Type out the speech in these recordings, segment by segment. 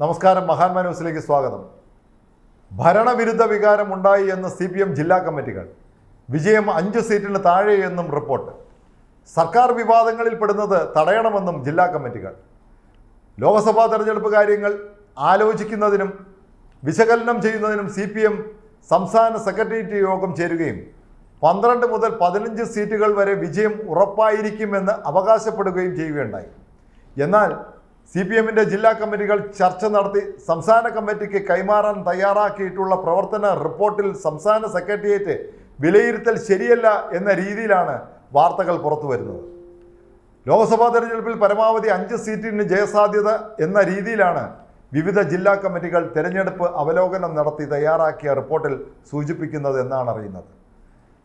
നമസ്കാരം. മഹാന്മാ ന്യൂസിലേക്ക് സ്വാഗതം. ഭരണവിരുദ്ധ വികാരം ഉണ്ടായി എന്ന് സി പി എം ജില്ലാ കമ്മിറ്റികൾ. വിജയം അഞ്ച് സീറ്റിന് താഴെയെന്നും റിപ്പോർട്ട്. സർക്കാർ വിവാദങ്ങളിൽ പെടുന്നത് തടയണമെന്നും ജില്ലാ കമ്മിറ്റികൾ. ലോക്സഭാ തെരഞ്ഞെടുപ്പ് കാര്യങ്ങൾ ആലോചിക്കുന്നതിനും വിശകലനം ചെയ്യുന്നതിനും സി പി എം സംസ്ഥാന സെക്രട്ടേറിയറ്റ് യോഗം ചേരുകയും പന്ത്രണ്ട് മുതൽ പതിനഞ്ച് സീറ്റുകൾ വരെ വിജയം ഉറപ്പായിരിക്കുമെന്ന് അവകാശപ്പെടുകയും ചെയ്യുകയുണ്ടായി. എന്നാൽ സി പി എമ്മിന്റെ ജില്ലാ കമ്മിറ്റികൾ ചർച്ച നടത്തി സംസ്ഥാന കമ്മിറ്റിക്ക് കൈമാറാൻ തയ്യാറാക്കിയിട്ടുള്ള പ്രവർത്തന റിപ്പോർട്ടിൽ സംസ്ഥാന സെക്രട്ടേറിയറ്റ് വിലയിരുത്തൽ ശരിയല്ല എന്ന രീതിയിലാണ് വാർത്തകൾ പുറത്തു വരുന്നത്. ലോക്സഭാ തെരഞ്ഞെടുപ്പിൽ പരമാവധി അഞ്ച് സീറ്റിന് ജയസാധ്യത എന്ന രീതിയിലാണ് വിവിധ ജില്ലാ കമ്മിറ്റികൾ തെരഞ്ഞെടുപ്പ് അവലോകനം നടത്തി തയ്യാറാക്കിയ റിപ്പോർട്ടിൽ സൂചിപ്പിക്കുന്നത് എന്നാണ് അറിയുന്നത്.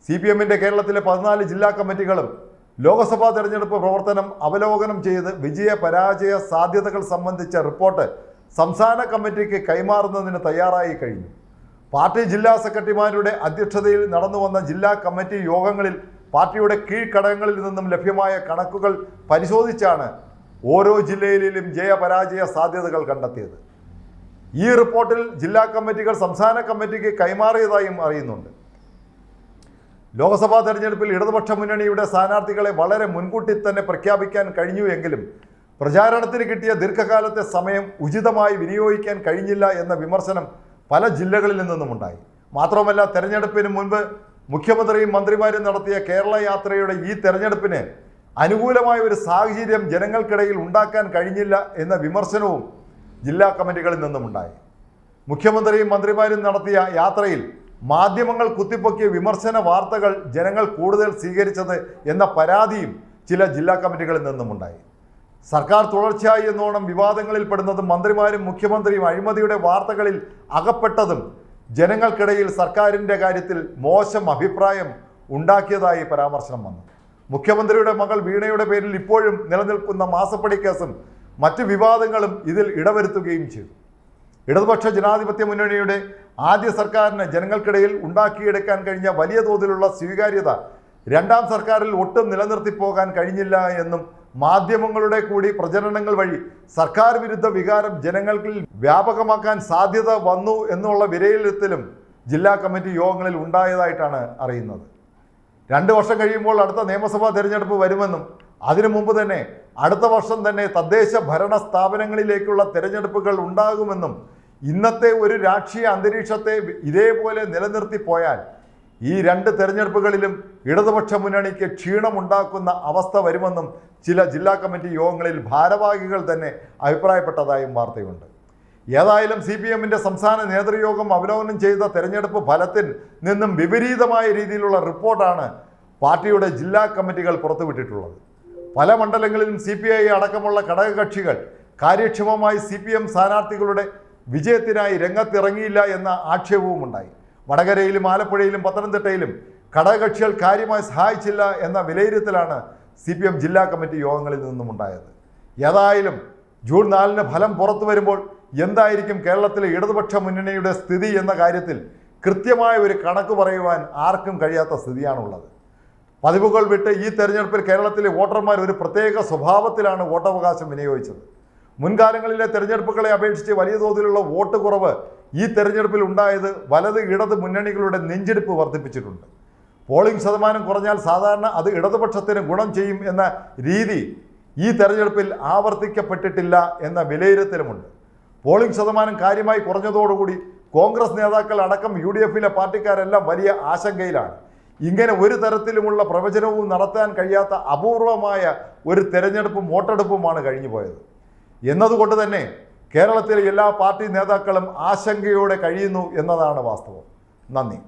സി പി എമ്മിന്റെ കേരളത്തിലെ പതിനാല് ജില്ലാ കമ്മിറ്റികളും ലോക്സഭാ തെരഞ്ഞെടുപ്പ് പ്രവർത്തനം അവലോകനം ചെയ്ത് വിജയ പരാജയ സാധ്യതകൾ സംബന്ധിച്ച റിപ്പോർട്ട് സംസ്ഥാന കമ്മിറ്റിക്ക് കൈമാറുന്നതിന് തയ്യാറായി കഴിഞ്ഞു. പാർട്ടി ജില്ലാ സെക്രട്ടറിമാരുടെ അധ്യക്ഷതയിൽ നടന്നു വന്ന ജില്ലാ കമ്മിറ്റി യോഗങ്ങളിൽ പാർട്ടിയുടെ കീഴ്ഘടകങ്ങളിൽ നിന്നും ലഭ്യമായ കണക്കുകൾ പരിശോധിച്ചാണ് ഓരോ ജില്ലയിലും ജയപരാജയ സാധ്യതകൾ കണ്ടെത്തിയത്. ഈ റിപ്പോർട്ടിൽ ജില്ലാ കമ്മിറ്റികൾ സംസ്ഥാന കമ്മിറ്റിക്ക് കൈമാറിയതായും അറിയുന്നുണ്ട്. ലോക്സഭാ തെരഞ്ഞെടുപ്പിൽ ഇടതുപക്ഷ മുന്നണിയുടെ സ്ഥാനാർത്ഥികളെ വളരെ മുൻകൂട്ടി തന്നെ പ്രഖ്യാപിക്കാൻ കഴിഞ്ഞു എങ്കിലും പ്രചാരണത്തിന് കിട്ടിയ ദീർഘകാലത്തെ സമയം ഉചിതമായി വിനിയോഗിക്കാൻ കഴിഞ്ഞില്ല എന്ന വിമർശനം പല ജില്ലകളിൽ നിന്നുമുണ്ടായി. മാത്രമല്ല തെരഞ്ഞെടുപ്പിന് മുൻപ് മുഖ്യമന്ത്രിയും മന്ത്രിമാരും നടത്തിയ കേരള യാത്രയുടെ ഈ തെരഞ്ഞെടുപ്പിന് അനുകൂലമായ ഒരു സാഹചര്യം ജനങ്ങൾക്കിടയിൽ ഉണ്ടാക്കാൻ കഴിഞ്ഞില്ല എന്ന വിമർശനവും ജില്ലാ കമ്മിറ്റികളിൽ നിന്നുമുണ്ടായി. മുഖ്യമന്ത്രിയും മന്ത്രിമാരും നടത്തിയ യാത്രയിൽ മാധ്യമങ്ങൾ കുത്തിപ്പൊക്കിയ വിമർശന വാർത്തകൾ ജനങ്ങൾ കൂടുതൽ സ്വീകരിച്ചത് എന്ന പരാതിയും ചില ജില്ലാ കമ്മിറ്റികളിൽ നിന്നുമുണ്ടായി. സർക്കാർ തുടർച്ചയായി എന്നോണം വിവാദങ്ങളിൽ പെടുന്നതും മന്ത്രിമാരും മുഖ്യമന്ത്രിയും അഴിമതിയുടെ വാർത്തകളിൽ അകപ്പെട്ടതും ജനങ്ങൾക്കിടയിൽ സർക്കാരിന്റെ കാര്യത്തിൽ മോശം അഭിപ്രായം ഉണ്ടാക്കിയതായി പരാമർശനം വന്നു. മുഖ്യമന്ത്രിയുടെ മകൾ വീണയുടെ പേരിൽ ഇപ്പോഴും നിലനിൽക്കുന്ന മാസപ്പടി കേസും മറ്റ് വിവാദങ്ങളും ഇതിൽ ഇടവരുത്തുകയും ചെയ്തു. ഇടതുപക്ഷ ജനാധിപത്യ മുന്നണിയുടെ ആദ്യ സർക്കാരിന് ജനങ്ങൾക്കിടയിൽ ഉണ്ടാക്കിയെടുക്കാൻ കഴിഞ്ഞ വലിയ തോതിലുള്ള സ്വീകാര്യത രണ്ടാം സർക്കാരിൽ ഒട്ടും നിലനിർത്തിപ്പോകാൻ കഴിഞ്ഞില്ല എന്നും മാധ്യമങ്ങളുടെ കൂടി പ്രചരണങ്ങൾ വഴി സർക്കാർ വിരുദ്ധ വികാരം ജനങ്ങളിൽ വ്യാപകമാക്കാൻ സാധ്യത വന്നു എന്നുള്ള വിലയിരുത്തലും ജില്ലാ കമ്മിറ്റി യോഗങ്ങളിൽ ഉണ്ടായതായിട്ടാണ് അറിയുന്നത്. രണ്ട് വർഷം കഴിയുമ്പോൾ അടുത്ത നിയമസഭാ തിരഞ്ഞെടുപ്പ് വരുമെന്നും അതിനു മുമ്പ് തന്നെ അടുത്ത വർഷം തന്നെ തദ്ദേശ ഭരണ സ്ഥാപനങ്ങളിലേക്കുള്ള തിരഞ്ഞെടുപ്പുകൾ ഉണ്ടാകുമെന്നും ഇന്നത്തെ ഒരു രാഷ്ട്രീയ അന്തരീക്ഷത്തെ ഇതേപോലെ നിലനിർത്തി പോയാൽ ഈ രണ്ട് തെരഞ്ഞെടുപ്പുകളിലും ഇടതുപക്ഷ മുന്നണിക്ക് ക്ഷീണമുണ്ടാക്കുന്ന അവസ്ഥ വരുമെന്നും ചില ജില്ലാ കമ്മിറ്റി യോഗങ്ങളിൽ ഭാരവാഹികൾ തന്നെ അഭിപ്രായപ്പെട്ടതായും വാർത്തയുണ്ട്. ഏതായാലും സി പി എമ്മിന്റെ സംസ്ഥാന നേതൃയോഗം അവലോകനം ചെയ്ത തെരഞ്ഞെടുപ്പ് ഫലത്തിൽ നിന്നും വിപരീതമായ രീതിയിലുള്ള റിപ്പോർട്ടാണ് പാർട്ടിയുടെ ജില്ലാ കമ്മിറ്റികൾ പുറത്തുവിട്ടിട്ടുള്ളത്. പല മണ്ഡലങ്ങളിലും സി പി ഐ അടക്കമുള്ള ഘടകകക്ഷികൾ കാര്യക്ഷമമായി സി പി എം സ്ഥാനാർത്ഥികളുടെ വിജയത്തിനായി രംഗത്തിറങ്ങിയില്ല എന്ന ആക്ഷേപവും ഉണ്ടായി. വടകരയിലും ആലപ്പുഴയിലും പത്തനംതിട്ടയിലും ഘടകകക്ഷികൾ കാര്യമായി സഹായിച്ചില്ല എന്ന വിലയിരുത്തലാണ് സി പി എം ജില്ലാ കമ്മിറ്റി യോഗങ്ങളിൽ നിന്നും ഉണ്ടായത് ഏതായാലും ജൂൺ നാലിന് ഫലം പുറത്തു വരുമ്പോൾ എന്തായിരിക്കും കേരളത്തിലെ ഇടതുപക്ഷ മുന്നണിയുടെ സ്ഥിതി എന്ന കാര്യത്തിൽ കൃത്യമായ ഒരു കണക്ക് പറയുവാൻ ആർക്കും കഴിയാത്ത സ്ഥിതിയാണുള്ളത്. പതിവുകൾ വിട്ട് ഈ തെരഞ്ഞെടുപ്പിൽ കേരളത്തിലെ വോട്ടർമാർ ഒരു പ്രത്യേക സ്വഭാവത്തിലാണ് വോട്ടവകാശം വിനിയോഗിച്ചത്. മുൻകാലങ്ങളിലെ തെരഞ്ഞെടുപ്പുകളെ അപേക്ഷിച്ച് വലിയ തോതിലുള്ള വോട്ട് കുറവ് ഈ തെരഞ്ഞെടുപ്പിൽ ഉണ്ടായത് വലത് ഇടത് മുന്നണികളുടെ നെഞ്ചെടുപ്പ് വർദ്ധിപ്പിച്ചിട്ടുണ്ട്. പോളിംഗ് ശതമാനം കുറഞ്ഞാൽ സാധാരണ അത് ഇടതുപക്ഷത്തിന് ഗുണം ചെയ്യും എന്ന രീതി ഈ തെരഞ്ഞെടുപ്പിൽ ആവർത്തിക്കപ്പെട്ടിട്ടില്ല എന്ന വിലയിരുത്തലുമുണ്ട്. പോളിംഗ് ശതമാനം കാര്യമായി കുറഞ്ഞതോടുകൂടി കോൺഗ്രസ് നേതാക്കൾ അടക്കം യു ഡി എഫിലെ പാർട്ടിക്കാരെല്ലാം വലിയ ആശങ്കയിലാണ്. ഇങ്ങനെ ഒരു തരത്തിലുമുള്ള പ്രവചനവും നടത്താൻ കഴിയാത്ത അപൂർവമായ ഒരു തെരഞ്ഞെടുപ്പും വോട്ടെടുപ്പുമാണ് കഴിഞ്ഞു പോയത് എന്നതുകൊണ്ട് തന്നെ കേരളത്തിലെ എല്ലാ പാർട്ടി നേതാക്കളും ആശങ്കയോടെ കഴിയുന്നു എന്നതാണ് വാസ്തവം. നന്ദി.